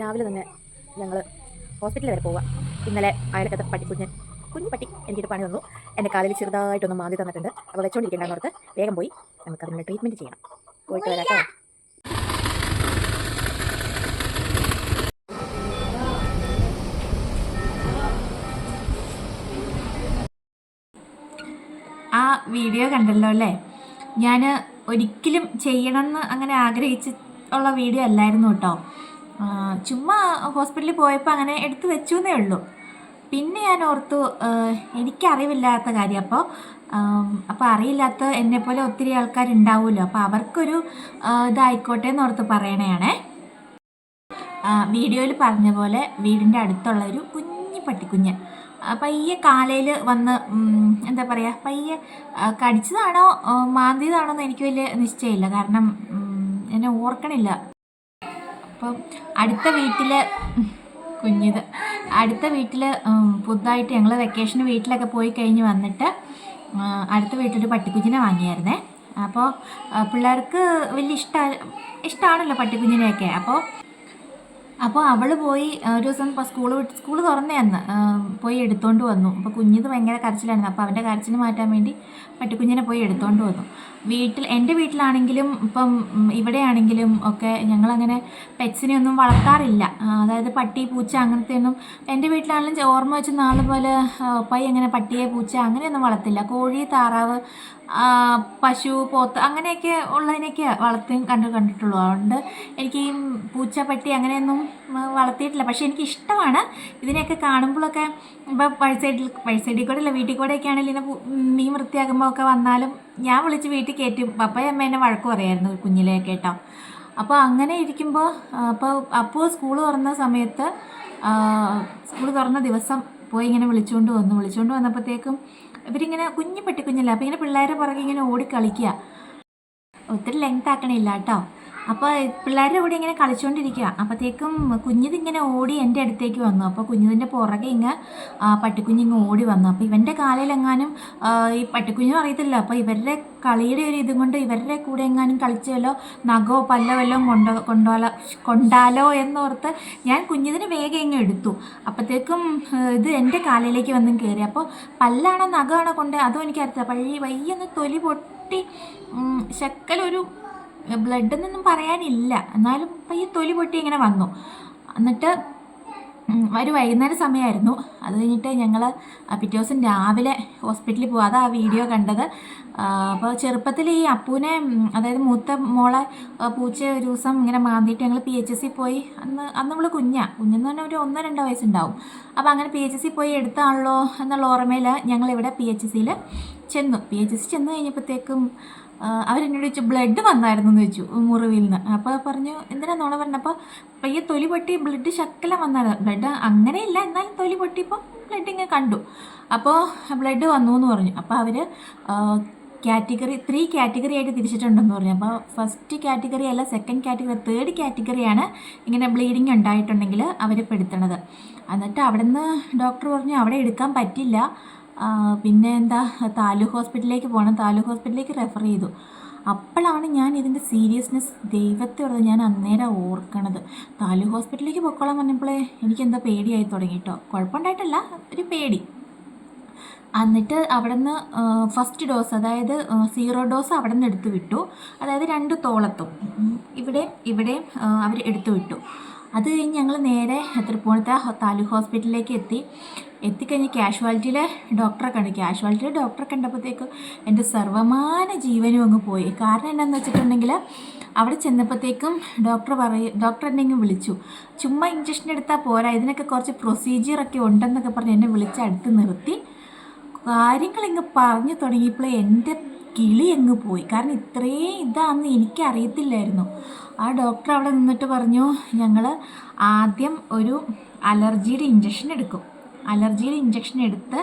രാവിലെ തന്നെ ഞങ്ങൾ ഹോസ്പിറ്റലിൽ വരെ പോവുക. ഇന്നലെ അയലക്കത്തെ പട്ടിക്കുഞ്ഞ് കുഞ്ഞു പട്ടി എനിക്കൊരു പണി തന്നു. എന്റെ കാലിൽ ചെറുതായിട്ടൊന്ന് മാന്തി തന്നിട്ടുണ്ട്. അപ്പോൾ വെച്ചോണ്ടിരിക്കേണ്ടെന്ന് ഓർത്ത് വേഗം പോയി നമുക്ക് അതിനുള്ള ട്രീറ്റ്മെന്റ് ചെയ്യണം. പോയിട്ട് വരാം ആ വീഡിയോ കണ്ടല്ലോ അല്ലേ? ഞാൻ ഒരിക്കലും ചെയ്യണമെന്ന് അങ്ങനെ ആഗ്രഹിച്ച് ഉള്ള വീഡിയോ അല്ലായിരുന്നു കേട്ടോ. ചുമ്മാ ഹോസ്പിറ്റലിൽ പോയപ്പോൾ അങ്ങനെ എടുത്തു വെച്ചു എന്നേ ഉള്ളൂ. പിന്നെ ഞാൻ ഓർത്തു എനിക്കറിവില്ലാത്ത കാര്യം. അപ്പോൾ അപ്പോൾ അറിയില്ലാത്ത എന്നെപ്പോലെ ഒത്തിരി ആൾക്കാരുണ്ടാവുമല്ലോ അപ്പോൾ അവർക്കൊരു ഇതായിക്കോട്ടെ എന്ന് ഓർത്ത് പറയണയാണേ. വീഡിയോയിൽ പറഞ്ഞ പോലെ വീടിന്റെ അടുത്തുള്ള ഒരു കുഞ്ഞു പട്ടിക്കുഞ്ഞ്. പയ്യെ കാലയിൽ വന്ന് എന്താ പറയുക പയ്യെ കടിച്ചതാണോ മാന്തിയതാണോ എന്ന് എനിക്ക് വലിയ നിശ്ചയമില്ല. കാരണം എന്നെ ഓർക്കണില്ല. അപ്പം അടുത്ത വീട്ടിൽ കുഞ്ഞിത്. അടുത്ത വീട്ടിൽ പുതുതായിട്ട് ഞങ്ങൾ വെക്കേഷന് വീട്ടിലൊക്കെ പോയി കഴിഞ്ഞ് വന്നിട്ട് അടുത്ത വീട്ടിലൊരു പട്ടിക്കുഞ്ഞിനെ വാങ്ങിയായിരുന്നേ. അപ്പോൾ പിള്ളേർക്ക് വലിയ ഇഷ്ട ഇഷ്ടമാണല്ലോ പട്ടിക്കുഞ്ഞിനെയൊക്കെ. അപ്പോൾ അപ്പോൾ അവൾ പോയി ഒരു ദിവസം ഇപ്പോൾ സ്കൂൾ വിട്ട് സ്കൂൾ തുറന്നേ അന്ന്. പോയി എടുത്തുകൊണ്ട് വന്നു. അപ്പോൾ കുഞ്ഞിത് ഭയങ്കര കരച്ചിലായിരുന്നു. അപ്പോൾ അവന്റെ കരച്ചിൽ മാറ്റാൻ വേണ്ടി പട്ടിക്കുഞ്ഞിനെ പോയി എടുത്തുകൊണ്ട് വന്നു. വീട്ടിൽ എന്റെ വീട്ടിലാണെങ്കിലും ഇപ്പം ഇവിടെയാണെങ്കിലും ഒക്കെ ഞങ്ങളങ്ങനെ പെറ്റ്സിനെ ഒന്നും വളർത്താറില്ല അതായത് പട്ടി പൂച്ച അങ്ങനത്തെ ഒന്നും എന്റെ വീട്ടിലാണെങ്കിലും ഓർമ്മ വെച്ച് നാൾ പോലെ പൈ അങ്ങനെ പട്ടിയെ പൂച്ച അങ്ങനെയൊന്നും വളർത്തില്ല. കോഴി താറാവ് പശു പോത്ത് അങ്ങനെയൊക്കെ ഉള്ളതിനൊക്കെ വളർത്തുകയും കണ്ടു കണ്ടിട്ടുള്ളൂ. അതുകൊണ്ട് എനിക്ക് ഈ പൂച്ച പട്ടി അങ്ങനെയൊന്നും വളർത്തിയിട്ടില്ല. പക്ഷെ എനിക്ക് ഇഷ്ടമാണ് ഇതിനെയൊക്കെ കാണുമ്പോഴൊക്കെ ഇപ്പോൾ വഴിസൈഡിൽ വഴിസൈഡിൽ കൂടെ അല്ല വീട്ടിൽ കൂടെ ഒക്കെ ആണെങ്കിൽ ഇങ്ങനെ മീൻ വൃത്തിയാകുമ്പോൾ ഒക്കെ വന്നാലും ഞാൻ വിളിച്ച് വീട്ടിൽ കയറ്റും. പപ്പയും അമ്മ എന്നെ വഴക്ക് പറയായിരുന്നു കുഞ്ഞിലെ കേട്ടോ. അപ്പോൾ അങ്ങനെ ഇരിക്കുമ്പോൾ അപ്പോൾ അപ്പോൾ സ്കൂൾ തുറന്ന സമയത്ത് സ്കൂൾ തുറന്ന ദിവസം പോയി ഇങ്ങനെ വിളിച്ചുകൊണ്ട് വന്നു. വിളിച്ചുകൊണ്ട് വന്നപ്പോഴത്തേക്കും ഇവരിങ്ങനെ കുഞ്ഞു പെട്ടിക്കുഞ്ഞല്ല അപ്പോൾ ഇങ്ങനെ പിള്ളേരെ പുറകെ ഇങ്ങനെ ഓടി കളിക്കുക ഒത്തിരി ലെങ്ത് ആക്കണില്ല കേട്ടോ. അപ്പോൾ പിള്ളേരുടെ കൂടെ ഇങ്ങനെ കളിച്ചുകൊണ്ടിരിക്കുക അപ്പോഴത്തേക്കും കുഞ്ഞിതിങ്ങനെ ഓടി എന്റെ അടുത്തേക്ക് വന്നു. അപ്പോൾ കുഞ്ഞിതിന്റെ പുറകെ ഇങ്ങ് ആ, പട്ടിക്കുഞ്ഞ് ഇങ്ങ് ഓടി വന്നു. അപ്പോൾ ഇവന്റെ കാലിലെങ്ങാനും ഈ പട്ടിക്കുഞ്ഞും അറിയത്തില്ല. അപ്പോൾ ഇവരുടെ കളിയുടെ ഒരു ഇതും കൊണ്ട് ഇവരുടെ കൂടെ എങ്ങാനും കളിച്ചല്ലോ നഖോ പല്ലോ വല്ലതും കൊണ്ടോ കൊണ്ടോലോ കൊണ്ടാലോ എന്നോർത്ത് ഞാൻ കുഞ്ഞിതിന് വേഗം ഇങ്ങ് എടുത്തു. അപ്പോഴത്തേക്കും ഇത് എന്റെ കാലിലേക്ക് വന്നും കയറി അപ്പോൾ പല്ലാണോ നഖമാണോ കൊണ്ട് അതും എനിക്കറിയില്ല പഴയ വയ്യൊന്ന് തൊലി പൊട്ടി ശക്കലൊരു ബ്ലഡ് എന്നൊന്നും പറയാനില്ല. എന്നാലും പയ്യെ തൊലി പൊട്ടി ഇങ്ങനെ വന്നു. എന്നിട്ട് ഒരു വൈകുന്നേര സമയമായിരുന്നു അത് കഴിഞ്ഞിട്ട് ഞങ്ങൾ പിറ്റേ ദിവസം രാവിലെ ഹോസ്പിറ്റലിൽ പോകും അതാ ആ വീഡിയോ കണ്ടത്. അപ്പോൾ ചെറുപ്പത്തിൽ ഈ അപ്പൂനെ അതായത് മൂത്ത മോളെ പൂച്ച ഒരു ദിവസം ഇങ്ങനെ മാന്തിയിട്ട് ഞങ്ങൾ പി എച്ച് എസ് പോയി. അന്ന് അന്ന് നമ്മൾ കുഞ്ഞാണ് കുഞ്ഞെന്ന് പറഞ്ഞാൽ ഒരു ഒന്നോ രണ്ടോ വയസ്സുണ്ടാവും. അപ്പോൾ അങ്ങനെ പി എച്ച് എസ് പോയി എടുത്താണല്ലോ എന്നുള്ള ഓർമ്മയിൽ ഞങ്ങളിവിടെ പി എച്ച് സിയിൽ ചെന്നു. പി എച്ച് എസ് ചെന്ന് കഴിഞ്ഞപ്പോഴത്തേക്കും അവരെന്നോട് ചോദിച്ചു ബ്ലഡ് വന്നായിരുന്നു എന്ന് ചോദിച്ചു മുറിവിൽ നിന്ന് അപ്പോൾ പറഞ്ഞു എന്തിനാ നോണ പറഞ്ഞപ്പോൾ പയ്യെ തൊലി പൊട്ടി ബ്ലഡ് ശക്കല വന്നാണ്. ബ്ലഡ് അങ്ങനെയില്ല എന്നാലും തൊലി പൊട്ടിയപ്പോൾ ബ്ലഡ് ഇങ്ങനെ കണ്ടു. അപ്പോൾ ബ്ലഡ് വന്നു എന്ന് പറഞ്ഞു അപ്പോൾ അവർ കാറ്റഗറി ത്രീ കാറ്റഗറി ആയിട്ട് തിരിച്ചിട്ടുണ്ടെന്ന് പറഞ്ഞു. അപ്പോൾ ഫസ്റ്റ് കാറ്റഗറി അല്ല സെക്കൻഡ് കാറ്റഗറി തേർഡ് കാറ്റഗറിയാണ് ഇങ്ങനെ ബ്ലീഡിങ് ഉണ്ടായിട്ടുണ്ടെങ്കിൽ അവർ പെടുത്തണത്. എന്നിട്ട് അവിടെ നിന്ന് ഡോക്ടർ പറഞ്ഞു അവിടെ എടുക്കാൻ പറ്റില്ല. പിന്നെ എന്താ താലൂക്ക് ഹോസ്പിറ്റലിലേക്ക് പോകണം താലൂക്ക് ഹോസ്പിറ്റലിലേക്ക് റെഫർ ചെയ്തു. അപ്പോഴാണ് ഞാൻ ഇതിന്റെ സീരിയസ്നെസ് ദൈവത്തെ ഉള്ളത് ഞാൻ അന്നേരം ഓർക്കണത്. താലൂക്ക് ഹോസ്പിറ്റലിലേക്ക് പൊക്കോളാൻ പറഞ്ഞപ്പോഴേ എനിക്കെന്തോ പേടിയായി തുടങ്ങി കേട്ടോ കുഴപ്പമുണ്ടായിട്ടല്ല ഒരു പേടി. എന്നിട്ട് അവിടെ നിന്ന് ഫസ്റ്റ് ഡോസ് അതായത് സീറോ ഡോസ് അവിടെ നിന്ന് എടുത്തു വിട്ടു അതായത് രണ്ട് തോളത്തും. ഇവിടെ ഇവിടെ അവർ എടുത്തു വിട്ടു അത് കഴിഞ്ഞ് ഞങ്ങൾ നേരെ തൃപ്പൂണിത്ത താലൂക്ക് ഹോസ്പിറ്റലിലേക്ക് എത്തി. എത്തിക്കഴിഞ്ഞ് കാഷ്വാലിറ്റിയിലെ ഡോക്ടറെ കണ്ടു. കാഷ്വാലിറ്റിയിലെ ഡോക്ടറെ കണ്ടപ്പോഴത്തേക്ക് എന്റെ സർവമാന ജീവനും അങ്ങ് പോയി. കാരണം എന്താണെന്ന് വെച്ചിട്ടുണ്ടെങ്കിൽ അവിടെ ചെന്നപ്പോഴത്തേക്കും ഡോക്ടർ പറയും ഡോക്ടർ എന്നെ ഇങ്ങ് വിളിച്ചു. ചുമ്മാ ഇഞ്ചക്ഷൻ എടുത്താൽ പോരാ. ഇതിനൊക്കെ കുറച്ച് പ്രൊസീജിയറൊക്കെ ഉണ്ടെന്നൊക്കെ പറഞ്ഞ് എന്നെ വിളിച്ച് അടുത്ത് നിർത്തി. കാര്യങ്ങൾ ഇങ്ങ് പറഞ്ഞു തുടങ്ങിയപ്പോൾ എന്റെ കിളി അങ്ങ് പോയി. കാരണം ഇത്രയും ഇതാന്ന് എനിക്കറിയത്തില്ലായിരുന്നു. ആ ഡോക്ടർ അവിടെ നിന്നിട്ട് പറഞ്ഞു ഞങ്ങൾ ആദ്യം ഒരു അലർജിയുടെ ഇഞ്ചക്ഷൻ എടുക്കും. അലർജിയുടെ ഇഞ്ചക്ഷൻ എടുത്ത്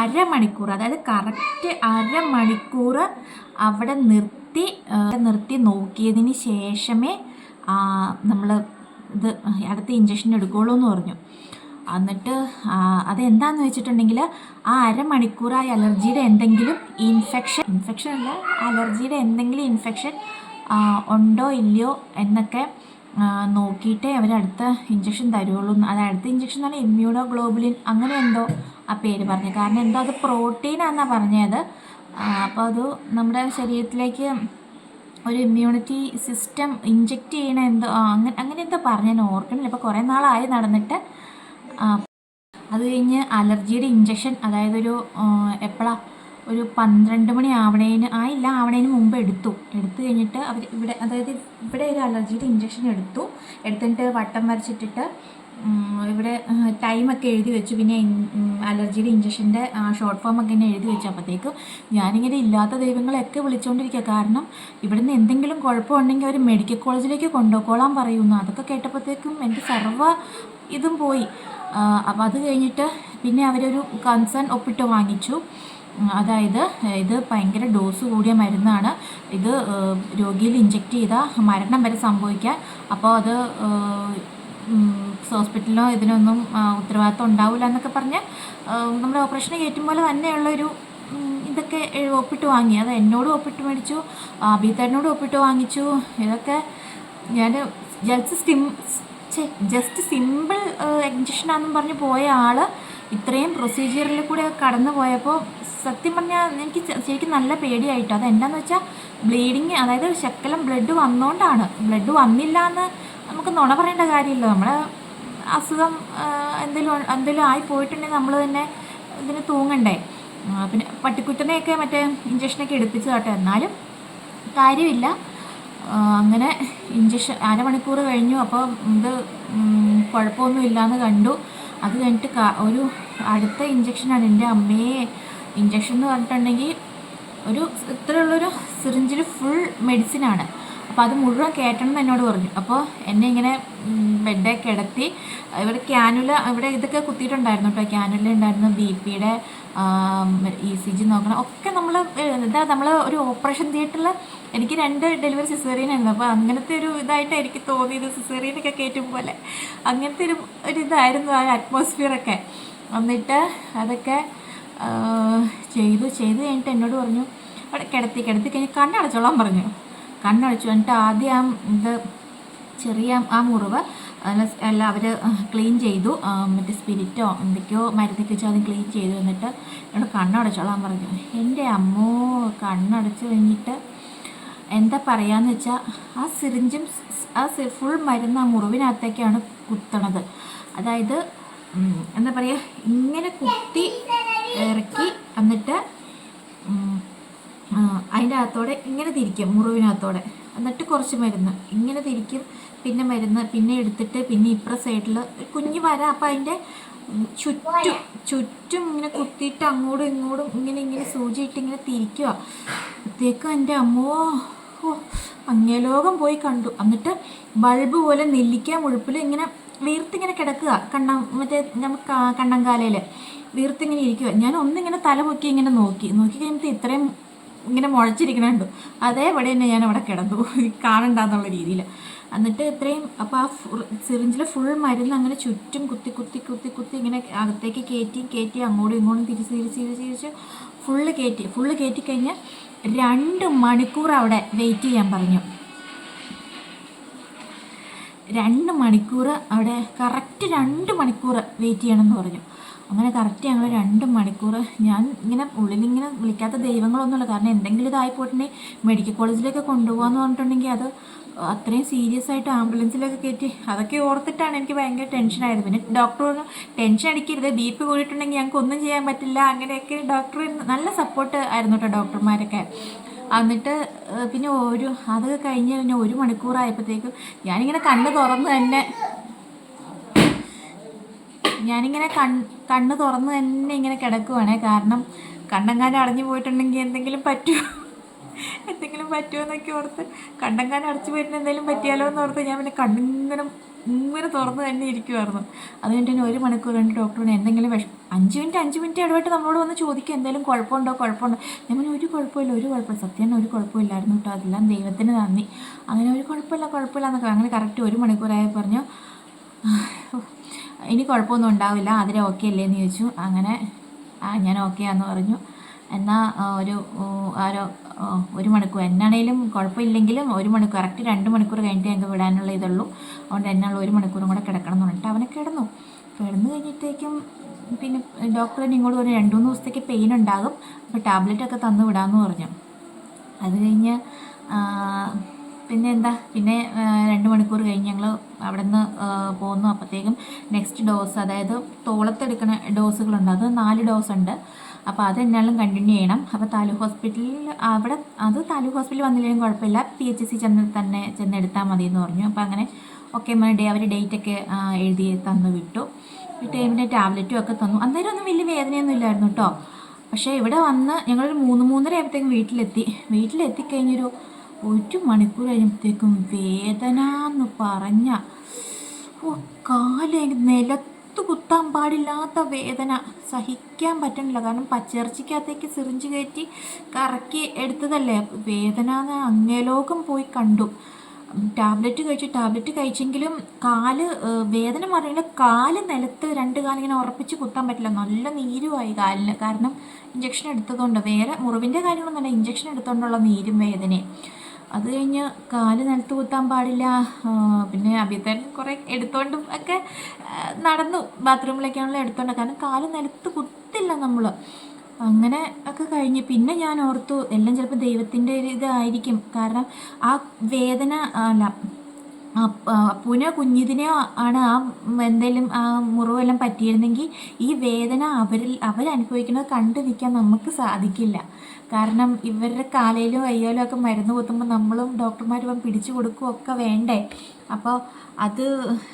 അരമണിക്കൂർ അതായത് കറക്റ്റ് അരമണിക്കൂർ അവിടെ നിർത്തി നിർത്തി നോക്കിയതിന് ശേഷമേ നമ്മൾ ഇത് അടുത്ത ഇഞ്ചക്ഷൻ എടുക്കുകയുള്ളൂ എന്ന് പറഞ്ഞു. എന്നിട്ട് അതെന്താന്ന് വെച്ചിട്ടുണ്ടെങ്കിൽ ആ അരമണിക്കൂറായി അലർജിയുടെ എന്തെങ്കിലും ഇൻഫെക്ഷൻ ഇൻഫെക്ഷൻ അല്ല അലർജിയുടെ എന്തെങ്കിലും ഇൻഫെക്ഷൻ ഉണ്ടോ ഇല്ലയോ എന്നൊക്കെ നോക്കിയിട്ടേ അവർ അടുത്ത ഇഞ്ചക്ഷൻ തരുള്ളൂ. അത് അടുത്ത ഇഞ്ചക്ഷൻ എന്ന് പറഞ്ഞാൽ ഇമ്മ്യൂണോ ഗ്ലോബുലിൻ അങ്ങനെ എന്തോ ആ പേര് പറഞ്ഞു കാരണം എന്തോ അത് പ്രോട്ടീനാണെന്നാണ് പറഞ്ഞത്. അപ്പോൾ അത് നമ്മുടെ ശരീരത്തിലേക്ക് ഒരു ഇമ്മ്യൂണിറ്റി സിസ്റ്റം ഇഞ്ചെക്റ്റ് ചെയ്യണ എന്തോ അങ്ങനെ അങ്ങനെ എന്തോ പറഞ്ഞു ഞാൻ ഓർക്കണില്ല ഇപ്പോൾ കുറേ നാളായി നടന്നിട്ട് അത് കഴിഞ്ഞ് അലർജിയുടെ ഇഞ്ചക്ഷൻ അതായത് ഒരു എപ്പോഴാ ഒരു പന്ത്രണ്ട് മണി ആവണേന് ആയില്ല ആവണേന് മുമ്പ് എടുത്തു. എടുത്തു കഴിഞ്ഞിട്ട് അവർ ഇവിടെ അതായത് ഇവിടെ ഒരു അലർജിയുടെ ഇഞ്ചക്ഷൻ എടുത്തു. എടുത്തിട്ട് വട്ടം വരച്ചിട്ടിട്ട് ഇവിടെ ടൈമൊക്കെ എഴുതി വെച്ചു. പിന്നെ അലർജിയുടെ ഇഞ്ചക്ഷന്റെ ഷോർട്ട് ഫോം ഒക്കെ ഇങ്ങനെ എഴുതി വെച്ചു. അപ്പോഴത്തേക്കും ഞാനിങ്ങനെ ഇല്ലാത്ത ദൈവങ്ങളെയൊക്കെ വിളിച്ചുകൊണ്ടിരിക്കുക കാരണം ഇവിടുന്ന് എന്തെങ്കിലും കുഴപ്പമുണ്ടെങ്കിൽ അവർ മെഡിക്കൽ കോളേജിലേക്ക് കൊണ്ടുപോയിക്കോളാൻ പറയുന്നു. അതൊക്കെ കേട്ടപ്പോഴത്തേക്കും എന്റെ സർവ ഇതും പോയി. അപ്പം അത് കഴിഞ്ഞിട്ട് പിന്നെ അവരൊരു കൺസേൺ ഒപ്പിട്ട് വാങ്ങിച്ചു. അതായത് ഇത് ഭയങ്കര ഡോസ് കൂടിയ മരുന്നാണ്. ഇത് രോഗിയിൽ ഇഞ്ചെക്റ്റ് ചെയ്താൽ മരണം വരെ സംഭവിക്കാൻ. അപ്പോൾ അത് ഹോസ്പിറ്റലിനോ ഇതിനൊന്നും ഉത്തരവാദിത്വം ഉണ്ടാവില്ല എന്നൊക്കെ പറഞ്ഞ് നമ്മുടെ ഓപ്പറേഷന് കയറ്റും പോലെ തന്നെയുള്ളൊരു ഇതൊക്കെ ഒപ്പിട്ട് വാങ്ങി. അത് എന്നോടും ഒപ്പിട്ട് മേടിച്ചു അബീത്തേട്ടനോടും ഒപ്പിട്ട് വാങ്ങിച്ചു. ഇതൊക്കെ ഞാൻ ജസ്റ്റ് സ്റ്റിം ജസ്റ്റ് സിമ്പിൾ ഇഞ്ചക്ഷനാണെന്നും പറഞ്ഞ് പോയ ആൾ ഇത്രയും പ്രൊസീജിയറിൽ കൂടെ കടന്നു പോയപ്പോൾ സത്യം പറഞ്ഞാൽ എനിക്ക് ശരിക്കും നല്ല പേടിയായിട്ട്. അത് എന്താണെന്ന് വെച്ചാൽ ബ്ലീഡിങ് അതായത് ശക്കലം ബ്ലഡ് വന്നുകൊണ്ടാണ് ബ്ലഡ് വന്നില്ല എന്ന് നമുക്ക് നുണ പറയേണ്ട കാര്യമില്ല. നമ്മൾ അസുഖം എന്തെങ്കിലും എന്തെങ്കിലും ആയി പോയിട്ടുണ്ടെങ്കിൽ നമ്മൾ തന്നെ ഇതിന് തൂങ്ങണ്ടേ. പിന്നെ പട്ടിക്കുറ്റനെയൊക്കെ മറ്റേ ഇഞ്ചക്ഷനൊക്കെ എടുപ്പിച്ചു കേട്ടോ എന്നാലും കാര്യമില്ല. അങ്ങനെ ഇഞ്ചക്ഷൻ അരമണിക്കൂർ കഴിഞ്ഞു. അപ്പോൾ ഇത് കുഴപ്പമൊന്നും ഇല്ലയെന്ന് കണ്ടു. അത് കഴിഞ്ഞിട്ട് ഒരു അടുത്ത ഇഞ്ചക്ഷനാണ് എന്റെ അമ്മയെ ഇഞ്ചക്ഷൻ എന്ന് പറഞ്ഞിട്ടുണ്ടെങ്കിൽ ഒരു ഇത്രയുള്ളൊരു സിറിഞ്ചിൽ ഫുൾ മെഡിസിനാണ് അപ്പോൾ അത് മുഴുവൻ കയറ്റണം എന്ന് എന്നോട് പറഞ്ഞു. അപ്പോൾ എന്നെ ഇങ്ങനെ ബെഡെ കിടത്തി ഇവിടെ ക്യാനുല ഇവിടെ ഇതൊക്കെ കുത്തിയിട്ടുണ്ടായിരുന്നു കേട്ടോ. ക്യാനുല ഉണ്ടായിരുന്നു ബി പിയുടെ ഇ സി ജി നോക്കണം. ഒക്കെ നമ്മൾ എന്താ നമ്മൾ ഒരു ഓപ്പറേഷൻ തിയേറ്ററിൽ എനിക്ക് രണ്ട് ഡെലിവറി സിസേറിയൻ ആയിരുന്നു. അപ്പോൾ അങ്ങനത്തെ ഒരു ഇതായിട്ട് എനിക്ക് തോന്നിയത് സിസേറിയനൊക്കെ കയറ്റും പോലെ. അങ്ങനത്തെ ഒരു ഒരു ഇതായിരുന്നു ആ അറ്റ്മോസ്ഫിയറൊക്കെ എന്നിട്ട് അതൊക്കെ ചെയ്തു. ചെയ്ത് കഴിഞ്ഞിട്ട് എന്നോട് പറഞ്ഞു അവിടെ കിടത്തി കിടത്തി കഴിഞ്ഞ് കണ്ണടച്ചോളാൻ പറഞ്ഞു. കണ്ണടച്ചു. എന്നിട്ട് ആദ്യം ആ ഇത് ചെറിയ ആ മുറിവ് അല്ല അവർ ക്ലീൻ ചെയ്തു. മറ്റേ സ്പിരിറ്റോ എന്തൊക്കെയോ മരുന്നൊക്കെ വെച്ച് അത് ക്ലീൻ ചെയ്തു. എന്നിട്ട് എന്നോട് കണ്ണടച്ചോളാൻ പറഞ്ഞു. എന്റെ അമ്മോ കണ്ണടച്ച് കഴിഞ്ഞിട്ട് എന്താ പറയാന്ന് വെച്ചാൽ ആ സിറിഞ്ചും ആ സി ഫുൾ മരുന്ന് ആ മുറിവിനകത്തേക്കാണ് കുത്തണത്. അതായത് എന്താ പറയുക ഇങ്ങനെ കുത്തി ഇറക്കി എന്നിട്ട് അതിന്റെ അകത്തോടെ ഇങ്ങനെ തിരിക്കും മുറിവിനകത്തോടെ. എന്നിട്ട് കുറച്ച് മരുന്ന്. ഇങ്ങനെ തിരിക്കും പിന്നെ മരുന്ന് പിന്നെ എടുത്തിട്ട് പിന്നെ ഇപ്പുറ സൈഡിൽ കുഞ്ഞ് വര. അപ്പം അതിന്റെ ചുറ്റും ചുറ്റും ഇങ്ങനെ കുത്തിയിട്ട് അങ്ങോട്ടും ഇങ്ങോട്ടും ഇങ്ങനെ ഇങ്ങനെ സൂചിയിട്ട് ഇങ്ങനെ തിരിക്കുക. അപ്പോഴത്തേക്കും എന്റെ അമ്മോ ഓ അങ്ങേ ലോകം പോയി കണ്ടു. എന്നിട്ട് ബൾബ് പോലെ നെല്ലിക്ക മുഴുപ്പിൽ ഇങ്ങനെ വീർത്തിങ്ങനെ കിടക്കുക. കണ്ണം മറ്റേ നമുക്ക് കണ്ണങ്കാലയിൽ വീർത്തിങ്ങനെ ഇരിക്കുക. ഞാൻ ഒന്നിങ്ങനെ തല പൊക്കി ഇങ്ങനെ നോക്കി. നോക്കി കഴിഞ്ഞിട്ട് ഇത്രയും ഇങ്ങനെ മുഴച്ചിരിക്കണുണ്ട് അതേപടി തന്നെ ഞാൻ അവിടെ കിടന്നു. കാണണ്ടെന്നുള്ള രീതിയിൽ എന്നിട്ട് ഇത്രയും അപ്പോൾ ആ സിറിഞ്ചിൽ ഫുൾ മരുന്ന് അങ്ങനെ ചുറ്റും കുത്തി കുത്തി കുത്തി കുത്തി ഇങ്ങനെ അകത്തേക്ക് കയറ്റി കയറ്റി അങ്ങോട്ടും ഇങ്ങോട്ടും തിരിച്ച് തിരിച്ച് തിരിച്ച് തിരിച്ച് ഫുള്ള് കയറ്റി ഫുള്ള് കയറ്റി കഴിഞ്ഞാൽ രണ്ട് മണിക്കൂർ അവിടെ വെയിറ്റ് ചെയ്യാൻ പറഞ്ഞു. രണ്ട് മണിക്കൂർ അവിടെ കറക്റ്റ് രണ്ട് മണിക്കൂർ വെയിറ്റ് ചെയ്യണമെന്ന് പറഞ്ഞു. അങ്ങനെ കറക്റ്റ് ഞങ്ങൾ രണ്ട് മണിക്കൂർ ഞാൻ ഇങ്ങനെ ഉള്ളിലിങ്ങനെ വിളിക്കാത്ത ദൈവങ്ങളൊന്നുമില്ല. കാരണം എന്തെങ്കിലും ഇതായി പോയിട്ടുണ്ടെങ്കിൽ മെഡിക്കൽ കോളേജിലേക്ക് കൊണ്ടുപോകാമെന്ന് പറഞ്ഞിട്ടുണ്ടെങ്കിൽ അത് അത്രയും സീരിയസ് ആയിട്ട് ആംബുലൻസിലൊക്കെ കയറ്റി അതൊക്കെ ഓർത്തിട്ടാണ് എനിക്ക് ഭയങ്കര ടെൻഷനായത് പിന്നെ ഡോക്ടർ ഒന്നും ടെൻഷൻ അടിക്കരുത്. ബി പി കൂടിയിട്ടുണ്ടെങ്കിൽ ഞങ്ങൾക്ക് ഒന്നും ചെയ്യാൻ പറ്റില്ല. അങ്ങനെയൊക്കെ ഡോക്ടർ നല്ല സപ്പോർട്ട് ആയിരുന്നു കേട്ടോ ഡോക്ടർമാരൊക്കെ. എന്നിട്ട് പിന്നെ ഒരു അതൊക്കെ കഴിഞ്ഞ് പിന്നെ ഒരു മണിക്കൂറായപ്പോഴത്തേക്കും ഞാനിങ്ങനെ കണ്ണ് തുറന്ന് തന്നെ ഞാനിങ്ങനെ കൺ കണ്ണ് തുറന്ന് തന്നെ ഇങ്ങനെ കിടക്കുവാണേ. കാരണം കണ്ണങ്ങാനും അടഞ്ഞു പോയിട്ടുണ്ടെങ്കിൽ എന്തെങ്കിലും പറ്റുമോ? എന്തെങ്കിലും പറ്റുമോ എന്നൊക്കെ ഓർത്ത് കണ്ടങ്ങാൻ അടച്ചു പോയിട്ട് എന്തെങ്കിലും പറ്റിയാലോ എന്ന് ഓർത്ത് ഞാൻ പിന്നെ കണ്ണിങ്ങനെ ഇങ്ങനെ തുറന്ന് തന്നെ ഇരിക്കുമായിരുന്നു അത് കഴിഞ്ഞിട്ട് ഒരു മണിക്കൂർ കഴിഞ്ഞ് ഡോക്ടറിന് എന്തെങ്കിലും വിഷം അഞ്ച് മിനിറ്റ് അഞ്ച് മിനിറ്റ് ഇടവിട്ട് നമ്മളോട് വന്ന് ചോദിക്കുക എന്തെങ്കിലും കുഴപ്പമുണ്ടോ കുഴപ്പമുണ്ടോ? ഞാൻ പിന്നെ ഒരു കുഴപ്പമില്ല ഒരു കുഴപ്പമില്ല. സത്യം ഒരു കുഴപ്പമില്ലായിരുന്നു കേട്ടോ അതെല്ലാം ദൈവത്തിന് നന്ദി. അങ്ങനെ ഒരു കുഴപ്പമില്ല കുഴപ്പമില്ല എന്നൊക്കെ അങ്ങനെ കറക്റ്റ് ഒരു മണിക്കൂറായി പറഞ്ഞു ഇനി കുഴപ്പമൊന്നും ഉണ്ടാവില്ല. അതിലെ ഓക്കെ അല്ലേ? എന്ന് ചോദിച്ചു. അങ്ങനെ ആ ഞാൻ ഓക്കെ ആണെന്ന് പറഞ്ഞു. എന്നാൽ ഒരു ആരോ ഒരു മണിക്കൂർ. എന്നാണേലും കുഴപ്പമില്ലെങ്കിലും ഒരു മണിക്കൂർ കറക്റ്റ് രണ്ട് മണിക്കൂർ കഴിഞ്ഞിട്ട് ഞങ്ങൾക്ക് വിടാനുള്ള ഇതുള്ളൂ. അതുകൊണ്ട് എന്നുള്ള ഒരു മണിക്കൂറും കൂടെ കിടക്കണം എന്ന് പറഞ്ഞിട്ട് അവനെ കിടന്നു. കിടന്നു കഴിഞ്ഞിട്ടേക്കും പിന്നെ ഡോക്ടർ തന്നെ ഇങ്ങോട്ട് പറഞ്ഞു രണ്ട് മൂന്ന് ദിവസത്തേക്ക് പെയിൻ ഉണ്ടാകും. അപ്പോൾ ടാബ്ലറ്റൊക്കെ തന്നു വിടാമെന്ന് പറഞ്ഞു. അത് കഴിഞ്ഞ് പിന്നെ എന്താ? പിന്നെ രണ്ട് മണിക്കൂർ കഴിഞ്ഞ് ഞങ്ങൾ അവിടെ നിന്ന് പോന്നു. അപ്പോഴത്തേക്കും നെക്സ്റ്റ് ഡോസ് അതായത് തോളത്തെടുക്കുന്ന ഡോസുകളുണ്ട് അത് നാല് ഡോസ് ഉണ്ട്. അപ്പോൾ എന്നാലും കണ്ടിന്യൂ ചെയ്യണം. അപ്പോൾ താലൂക്ക് ഹോസ്പിറ്റലിൽ അവിടെ അത് താലൂക്ക് ഹോസ്പിറ്റലിൽ വന്നില്ലെങ്കിലും കുഴപ്പമില്ല. പി എച്ച് സി ചെന്ന് തന്നെ ചെന്ന് എടുത്താൽ മതി എന്ന് പറഞ്ഞു. അപ്പോൾ അങ്ങനെ ഓക്കെ ഡേ അവർ ഡേറ്റൊക്കെ എഴുതി തന്നു വിട്ടു. വിട്ട് കഴിയുമ്പോൾ ടാബ്ലറ്റും ഒക്കെ തന്നു. അന്നേരം ഒന്നും വലിയ വേദനയൊന്നും ഇല്ലായിരുന്നു കേട്ടോ പക്ഷേ ഇവിടെ വന്ന് ഞങ്ങളൊരു മൂന്ന് മൂന്നര ആയപ്പോഴത്തേക്കും വീട്ടിലെത്തി. വീട്ടിലെത്തിക്കഴിഞ്ഞൊരു ഒരു മണിക്കൂർ കഴിഞ്ഞപ്പോഴത്തേക്കും വേദന എന്ന് പറഞ്ഞ. ഓ കാൽ നിലത്ത് കുത്താൻ പാടില്ലാത്ത വേദന സഹിക്കാൻ പറ്റണില്ല. കാരണം പച്ചിറച്ചിക്കകത്തേക്ക് സിറിഞ്ച് കയറ്റി കറക്കി എടുത്തതല്ലേ. വേദന അങ്ങേലോകം പോയി കണ്ടു. ടാബ്ലറ്റ് കഴിച്ചു. ടാബ്ലറ്റ് കഴിച്ചെങ്കിലും കാൽ വേദന മാറിയില്ല കാൽ നിലത്ത് രണ്ട് കാലിങ്ങനെ ഉറപ്പിച്ച് കുത്താൻ പറ്റില്ല. നല്ല നീരുമായി കാലിന്. കാരണം ഇഞ്ചക്ഷൻ എടുത്തതുകൊണ്ട് വേറെ മുറിവിന്റെ കാര്യങ്ങളൊന്നുമല്ല. ഇഞ്ചക്ഷൻ എടുത്തുകൊണ്ടുള്ള നീരും വേദനയും. അത് കഴിഞ്ഞ് കാൽ നിലത്ത് കുത്താൻ പാടില്ല. പിന്നെ അഭിതൻ കുറേ എടുത്തോണ്ടും ഒക്കെ നടന്നു. ബാത്റൂമിലേക്കാണല്ലോ എടുത്തോണ്ട്. കാരണം കാൽ നിലത്ത് കുത്തില്ല നമ്മൾ അങ്ങനെ ഒക്കെ കഴിഞ്ഞ്. പിന്നെ ഞാൻ ഓർത്തു എല്ലാം ചിലപ്പോൾ ദൈവത്തിന്റെ ഒരു ഇതായിരിക്കും. കാരണം ആ വേദന അല്ല അപ്പൂനോ കുഞ്ഞിതിനെ ആണ് ആ എന്തെങ്കിലും ആ മുറിവെല്ലാം പറ്റിയിരുന്നെങ്കിൽ ഈ വേദന അവരിൽ അവരനുഭവിക്കുന്നത് കണ്ടു നിൽക്കാൻ നമുക്ക് സാധിക്കില്ല. കാരണം ഇവരുടെ കാലയിലും കയ്യാലും ഒക്കെ മരുന്ന് കുത്തുമ്പോൾ നമ്മളും ഡോക്ടർമാരും പിടിച്ചു കൊടുക്കുകയും ഒക്കെ വേണ്ടേ. അപ്പോൾ അത്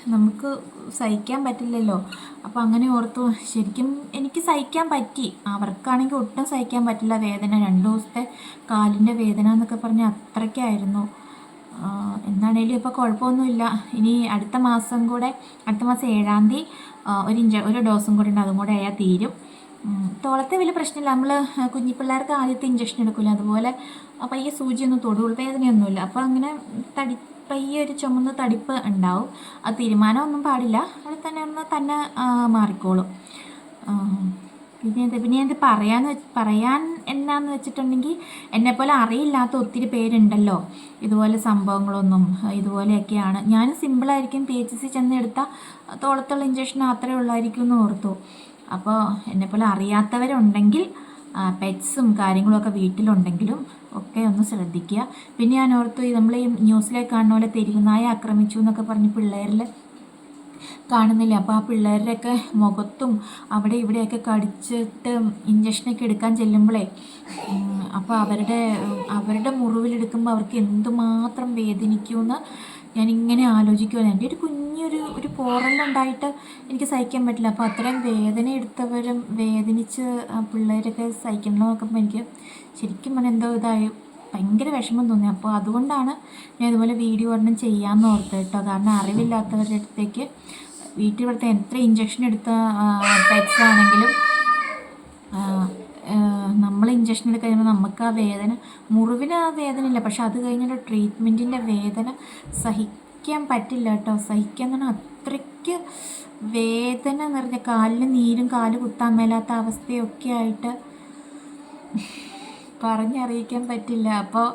നമുക്ക് സഹിക്കാൻ പറ്റില്ലല്ലോ. അപ്പോൾ അങ്ങനെ ഓർത്തു ശരിക്കും എനിക്ക് സഹിക്കാൻ പറ്റി. അവർക്കാണെങ്കിൽ ഒട്ടും സഹിക്കാൻ പറ്റില്ല വേദന. രണ്ട് ദിവസത്തെ കാലിന്റെ വേദന എന്നൊക്കെ പറഞ്ഞാൽ അത്രയ്ക്കായിരുന്നു. ആ, എന്താണേലും ഇപ്പോൾ കുഴപ്പമൊന്നുമില്ല ഇനി അടുത്ത മാസം കൂടെ അടുത്ത മാസം ഏഴാം തീയതി ഒരു ഇഞ്ച ഒരു ഡോസും കൂടെ ഉണ്ട്. അതും കൂടെ ആയാൽ തീരും. തോളത്തെ വലിയ പ്രശ്നമില്ല. നമ്മൾ കുഞ്ഞി പിള്ളേർക്ക് ആദ്യത്തെ ഇഞ്ചക്ഷൻ എടുക്കില്ല അതുപോലെ പയ്യെ സൂചിയൊന്നും തൊടുകൾ വേദനയൊന്നുമില്ല. അപ്പോൾ അങ്ങനെ തടി പയ്യെ ഒരു ചുമന്ന തടിപ്പ് ഉണ്ടാവും. അത് തീരുമാനമൊന്നും പാടില്ല. അത് തന്നെ ഒന്ന് തന്നെ മാറിക്കോളും. പിന്നെ എന്താ പിന്നെ എന്ത് പറയാന്ന് വെച്ച് പറയാൻ എന്നാന്ന് വെച്ചിട്ടുണ്ടെങ്കിൽ എന്നെപ്പോലെ അറിയില്ലാത്ത ഒത്തിരി പേരുണ്ടല്ലോ. ഇതുപോലെ സംഭവങ്ങളൊന്നും ഇതുപോലെയൊക്കെയാണ്. ഞാൻ സിമ്പിളായിരിക്കും പി എച്ച് സി ചെന്നെടുത്ത തോളത്തുള്ള ഇഞ്ചക്ഷൻ അത്രേ ഉള്ളായിരിക്കും എന്ന് ഓർത്തു. അപ്പോൾ എന്നെപ്പോലെ അറിയാത്തവരുണ്ടെങ്കിൽ പെറ്റ്സും കാര്യങ്ങളൊക്കെ വീട്ടിലുണ്ടെങ്കിലും ഒക്കെ ഒന്ന് ശ്രദ്ധിക്കുക. പിന്നെ ഞാൻ ഓർത്തു നമ്മൾ ഈ ന്യൂസിലേക്ക് കാണുന്ന പോലെ തെരുവുനായ ആക്രമിച്ചു എന്നൊക്കെ പറഞ്ഞ് പിള്ളേരിൽ കാണുന്നില്ല. അപ്പോൾ ആ പിള്ളേരുടെയൊക്കെ മുഖത്തും അവിടെ ഇവിടെയൊക്കെ കടിച്ചിട്ട് ഇഞ്ചക്ഷനൊക്കെ എടുക്കാൻ ചെല്ലുമ്പോഴേ അപ്പോൾ അവരുടെ അവരുടെ മുറിവിലെടുക്കുമ്പോൾ അവർക്ക് എന്തുമാത്രം വേദനിക്കുമെന്ന് ഞാനിങ്ങനെ ആലോചിക്കുവാണ്. എന്റെ ഒരു കുഞ്ഞൊരു ഒരു പോറലുണ്ടായിട്ട് എനിക്ക് സഹിക്കാൻ പറ്റില്ല. അപ്പോൾ അത്രയും വേദന എടുത്തവരും വേദനിച്ച് പിള്ളേരൊക്കെ സഹിക്കണമെന്നൊക്കെ എനിക്ക് ശരിക്കും എന്തോ ഇതായി. ഭയങ്കര വിഷമം തോന്നി. അപ്പോൾ അതുകൊണ്ടാണ് ഞാൻ ഇതുപോലെ വീഡിയോ ഒരെണ്ണം ചെയ്യാമെന്ന് ഓർത്തത് കേട്ടോ. കാരണം അറിവില്ലാത്തവരുടെ അടുത്തേക്ക് വീട്ടിൽ ഇവിടുത്തെ എത്ര ഇഞ്ചക്ഷൻ എടുത്ത പെറ്റ്സ് ആണെങ്കിലും നമ്മൾ ഇഞ്ചക്ഷൻ എടുത്ത് കഴിയുമ്പോൾ നമുക്ക് ആ വേദന മുറിവിന് ആ വേദന ഇല്ല. പക്ഷെ അത് കഴിഞ്ഞുള്ള ട്രീറ്റ്മെന്റിന്റെ വേദന സഹിക്കാൻ പറ്റില്ല കേട്ടോ. സഹിക്കാൻ എന്ന് പറഞ്ഞാൽ അത്രയ്ക്ക് വേദന നിറഞ്ഞ കാലിന് നീരും കാൽ കുത്താൻ മേലാത്ത അവസ്ഥയൊക്കെ ആയിട്ട് പറഞ്ഞറിയിക്കാൻ പറ്റില്ല. അപ്പോൾ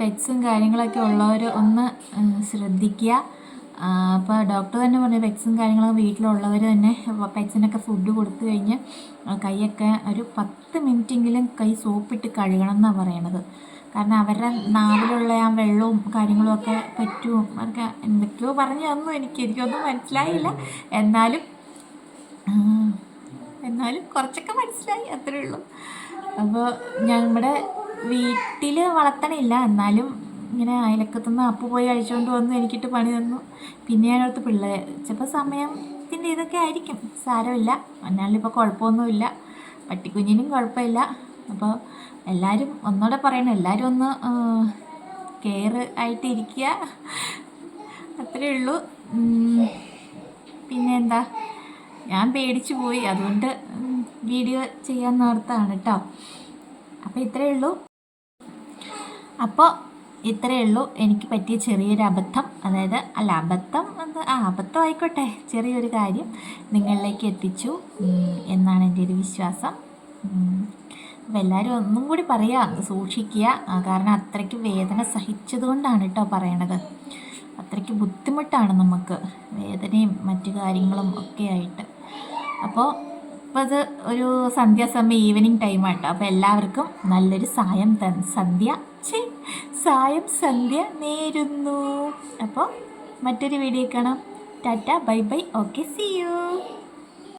പെറ്റ്സും കാര്യങ്ങളൊക്കെ ഉള്ളവർ ഒന്ന് ശ്രദ്ധിക്കുക. അപ്പോൾ ഡോക്ടർ തന്നെ പറഞ്ഞു പെറ്റ്സും കാര്യങ്ങളൊക്കെ വീട്ടിലുള്ളവർ തന്നെ പെറ്റ്സിനൊക്കെ ഫുഡ് കൊടുത്തു കഴിഞ്ഞ് കൈയൊക്കെ ഒരു പത്ത് മിനിറ്റെങ്കിലും കൈ സോപ്പിട്ട് കഴുകണം എന്നാണ് പറയണത്. കാരണം അവരുടെ നാവിലുള്ള ആ വെള്ളവും കാര്യങ്ങളും ഒക്കെ പറ്റും. അവർക്ക് എന്തൊക്കെയോ പറഞ്ഞു തന്നു എനിക്ക്. എനിക്കൊന്നും മനസ്സിലായില്ല. എന്നാലും എന്നാലും കുറച്ചൊക്കെ മനസ്സിലായി. അത്രേ ഉള്ളൂ. അപ്പോൾ ഞങ്ങളുടെ വീട്ടിൽ വളർത്തണില്ല. എന്നാലും ഇങ്ങനെ അയലക്കത്തുനിന്ന് അപ്പു പോയി അഴിച്ചുകൊണ്ട് വന്ന് എനിക്കിട്ട് പണി തന്നു. പിന്നെ ഞാനടുത്ത് പിള്ളേർ ചിലപ്പോൾ സമയത്തിന്റെ ഇതൊക്കെ ആയിരിക്കും. സാരമില്ല. എന്നാലും കുഴപ്പമൊന്നുമില്ല പട്ടിക്കുഞ്ഞിനും കുഴപ്പമില്ല. അപ്പോൾ എല്ലാവരും ഒന്നുകൂടെ പറയണം. എല്ലാവരും ഒന്ന് കെയർ ആയിട്ട് ഇരിക്കുക അത്രേ ഉള്ളൂ. പിന്നെ എന്താ? ഞാൻ പേടിച്ചു പോയി. അതുകൊണ്ട് വീഡിയോ ചെയ്യാൻ നേർത്താണ് കേട്ടോ അപ്പോൾ ഇത്രയേ ഉള്ളൂ. അപ്പോൾ ഇത്രയേ ഉള്ളൂ. എനിക്ക് പറ്റിയ ചെറിയൊരു അബദ്ധം. അതായത് അല്ല അബദ്ധം എന്ന് ആ അബദ്ധം ആയിക്കോട്ടെ. ചെറിയൊരു കാര്യം നിങ്ങളിലേക്ക് എത്തിച്ചു. എന്നാണ് എന്റെ ഒരു വിശ്വാസം. അപ്പോൾ എല്ലാവരും ഒന്നും കൂടി പറയുക സൂക്ഷിക്കുക. കാരണം അത്രയ്ക്ക് വേദന സഹിച്ചതുകൊണ്ടാണ് കേട്ടോ പറയണത്. അത്രയ്ക്ക് ബുദ്ധിമുട്ടാണ് നമുക്ക്. വേദനയും മറ്റു കാര്യങ്ങളും ഒക്കെ ആയിട്ട്. അപ്പോൾ അപ്പോൾ അത് ഒരു സന്ധ്യാസമയം ഈവനിങ് ടൈമാട്ടോ അപ്പോൾ എല്ലാവർക്കും നല്ലൊരു സായം തൻ സന്ധ്യ ചേ സായം സന്ധ്യ നേരുന്നു. അപ്പോൾ മറ്റൊരു വീഡിയോ കാണാം. Tata bye bye. Okay see you